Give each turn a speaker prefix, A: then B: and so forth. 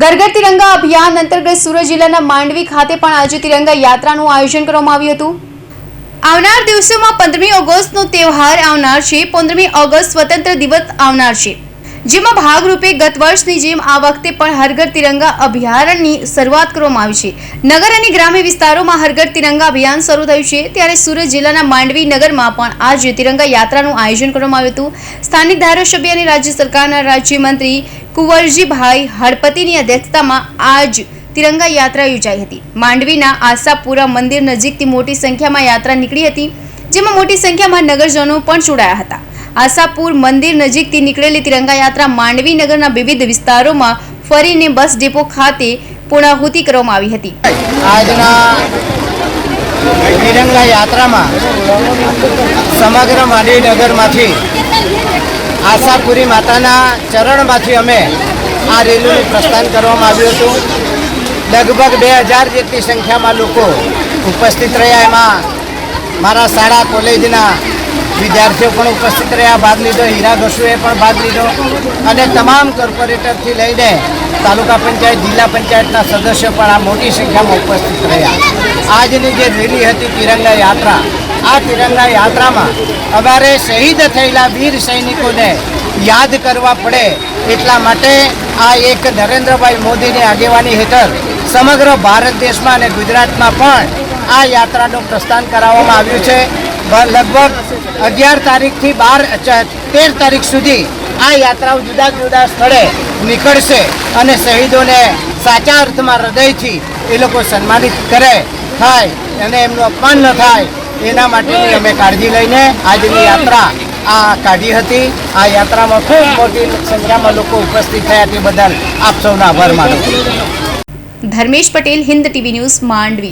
A: ઘર તિરંગા અભિયાન અંતર્ગત સુરત જિલ્લાના માંડવી ખાતે પણ આજે તિરંગા યાત્રાનું આયોજન કરવામાં આવ્યું હતું. આવનાર દિવસોમાં પંદરમી ઓગસ્ટનો તહેવાર આવનાર છે. પંદરમી ઓગસ્ટ સ્વતંત્ર દિવસ આવનાર છે. જેમાં ભાગરૂપે ગત વર્ષની જેમ આ વખતે પણ હરઘર તિરંગા અભિયાનની શરૂઆત કરવામાં આવી છે. નગર અને ગ્રામ્ય વિસ્તારોમાં હરઘર તિરંગા અભિયાન શરૂ થયું છે. ત્યારે સુરત જિલ્લાના માંડવી નગરમાં પણ આજે તિરંગા યાત્રાનું આયોજન કરવામાં આવ્યું હતું. સ્થાનિક ધારાસભ્ય અને રાજ્ય સરકારના રાજ્યમંત્રી કુંવરજીભાઈ હળપતિની અધ્યક્ષતામાં આજ તિરંગા યાત્રા યોજાઈ હતી. માંડવીના આશાપુરા મંદિર નજીકથી મોટી સંખ્યામાં યાત્રા નીકળી હતી, જેમાં મોટી સંખ્યામાં નગરજનો પણ જોડાયા હતા. આશાપુર મંદિર નજીકથી નીકળેલી તિરંગા યાત્રા માંડવી નગરના વિવિધ વિસ્તારોમાં ફરીને બસ ડેપો ખાતે પૂર્ણાહુતિ કરવામાં આવી હતી.
B: આજના તિરંગા યાત્રામાં સમગ્ર માંડવીનગરમાંથી આશાપુરી માતાના ચરણમાંથી અમે આ રેલીનું પ્રસ્થાન કરવામાં આવ્યું હતું. લગભગ બે હજાર જેટલી સંખ્યામાં લોકો ઉપસ્થિત રહ્યા. એમાં મારા શાળા, કોલેજના વિદ્યાર્થીઓ પણ ઉપસ્થિત રહ્યા. ભાગ લીધો, હીરા ઘસુએ પણ ભાગ લીધો અને તમામ કોર્પોરેટરથી લઈને તાલુકા પંચાયત, જિલ્લા પંચાયતના સદસ્યો પણ આ મોટી સંખ્યામાં ઉપસ્થિત રહ્યા. આજની જે રેલી હતી તિરંગા યાત્રા આ તિરંગા યાત્રામાં અમારે શહીદ થયેલા વીર સૈનિકોને યાદ કરવા પડે એટલા માટે આ એક નરેન્દ્રભાઈ મોદીની આગેવાની હેઠળ સમગ્ર ભારત દેશમાં અને ગુજરાતમાં પણ આ યાત્રાનું પ્રસ્થાન કરાવવામાં આવ્યું છે. લગભગ અગિયાર તારીખથી બાર તેર તારીખ સુધી આ યાત્રાઓ જુદા જુદા સ્થળે નીકળશે અને શહીદોને સાચા અર્થમાં હૃદયથી એ લોકો સન્માનિત કરે. થાય અને એમનું અપમાન ન થાય. એના માટેની અમે કાળજી લઈને આજની યાત્રા આ કાઢી હતી. આ યાત્રામાં ખૂબ મોટી સંખ્યામાં લોકો ઉપસ્થિત થયા તે બદલ આપ સૌનો આભાર માનું
A: ધર્મેશ પટેલ, હિન્દ ટીવી ન્યૂઝ માંડવી.